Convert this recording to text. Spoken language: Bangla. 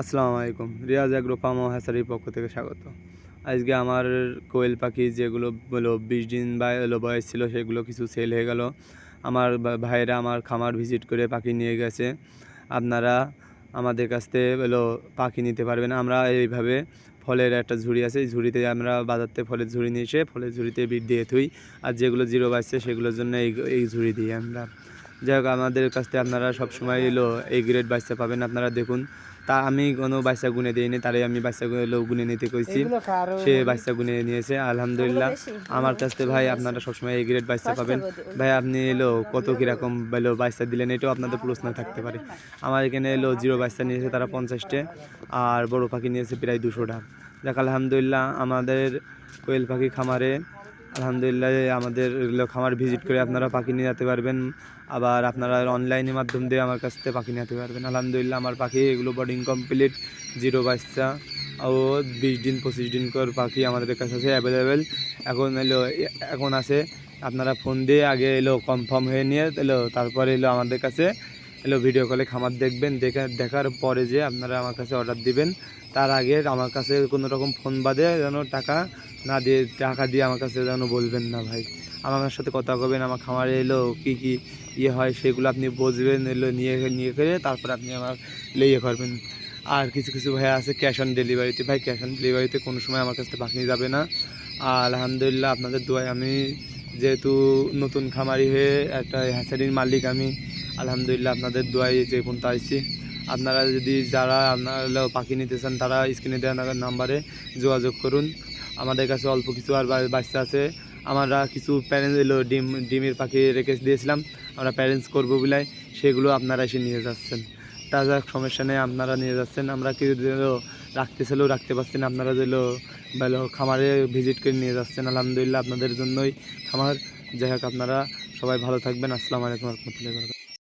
আসসালামু আলাইকুম। রিয়াজ অ্যাগ্রো ফার্ম ও হ্যাসারির পক্ষ থেকে স্বাগত। আজকে আমার কোয়েল পাখি যেগুলো হলো বিশ দিন বা এলো বয়স ছিল সেগুলো কিছু সেল হয়ে গেল। আমার ভাইয়েরা আমার খামার ভিজিট করে পাখি নিয়ে গেছে। আপনারা আমাদের কাছ থেকে হলো পাখি নিতে পারবেন। আমরা এইভাবে ফলের একটা ঝুড়ি আছে, এই ঝুড়িতে আমরা বাজার থেকে ফলের ঝুড়ি নিয়ে এসে ফলের ঝুড়িতে বিট দিয়ে থুই। আর যেগুলো জিরো বাজছে সেগুলোর জন্য এই এই ঝুড়ি দিই আমরা। যাই হোক আমাদের কাছ থেকে আপনারা সবসময় এলো এই গ্রেড বাচ্চা পাবেন। আপনারা দেখুন তা আমি কোনো বাচ্চা গুনে দিইনি তারে আমি বাচ্চাগুলো গুনে নিতে কইছি। সে বাচ্চা গুনে নিয়েছে আলহামদুলিল্লাহ। আমার কাছ থেকে ভাই আপনারা সবসময় এই গ্রেড বাচ্চা পাবেন। ভাই আপনি এলো কত কীরকম এলো বাচ্চা দিলেন এটাও আপনাদের প্রশ্ন থাকতে পারে। আমার এখানে এলো জিরো বাচ্চা নিয়েছে তারা পঞ্চাশটে। আর বড় পাখি নিয়েছে প্রায় দুশোটা। দেখ আলহামদুলিল্লাহ আমাদের কোয়েল পাখি খামারে আলহামদুলিল্লাহ আমাদের খামার ভিজিট করে আপনারা পাখি নিয়ে যেতে পারবেন। আবার আপনারা অনলাইনের মাধ্যম দিয়ে আমার কাছ থেকে পাখি নিতে পারবেন। আলহামদুলিল্লাহ, আমার পাখি এগুলো বোর্ডিং কমপ্লিট জিরো বাচ্চা। ও বিশ দিন, পঁচিশ দিন কর পাখি আমাদের কাছে আছে অ্যাভেলেবেল এখন এলো, এখন আছে। আপনারা ফোন দিয়ে আগে এলো কনফার্ম হয়ে নিয়ে এলো, তারপরে এলো আমাদের কাছে। এলো ভিডিও কলে খামার দেখবেন, দেখে, দেখার পরে যে আপনারা আমার কাছে অর্ডার দিবেন, তার আগে আমার কাছে কোনো রকম ফোন বাদে যেন টাকা না দিয়ে, টাকা দিয়ে আমার কাছে যেন বলবেন না ভাই। আমার সাথে কথা কবেন আমার খামারে এলো, কি কি ইয়ে হয় সেগুলো আপনি বুঝবেন, এলো, নিয়ে নিয়ে করে তারপরে আপনি আমার ইয়ে করবেন। আর কিছু কিছু ভাই আছে ক্যাশ অন ডেলিভারিতে ভাই ক্যাশ অন ডেলিভারিতে কোনো সময় আমার কাছে পাখি যাবে না। আর আলহামদুলিল্লাহ আপনাদের দোয়ায় আমি যেহেতু নতুন খামারি হয়ে একটা হ্যাচারির মালিক আমি আলহামদুলিল্লাহ আপনাদের দোয়ায় যে পর্যন্ত আইছি। আপনারা যদি যারা আপনারা পাখি নিতে চান, তারা স্ক্রিনে দেওয়া নাম্বারে যোগাযোগ করুন। আমাদের কাছে অল্প কিছু আর বাচ্চা আছে। আমরা কিছু প্যারেন্টস এলো ডিম ডিমের পাখি রেখে দিয়েছিলাম। আমরা প্যারেন্টস করব বলে সেগুলো আপনারা এসে নিয়ে যাচ্ছেন। তাজা সমস্যা নেই, আপনারা নিয়ে যাচ্ছেন। আমরা কি রাখতে চাইলেও রাখতে পারছেন আপনারা যেগুলো ভালো খামারে ভিজিট করে নিয়ে যাচ্ছেন। আলহামদুলিল্লাহ আপনাদের জন্যই খামার। যাই হোক, আপনারা সবাই ভালো থাকবেন। আসসালামু আলাইকুম রহমতুল্লাহ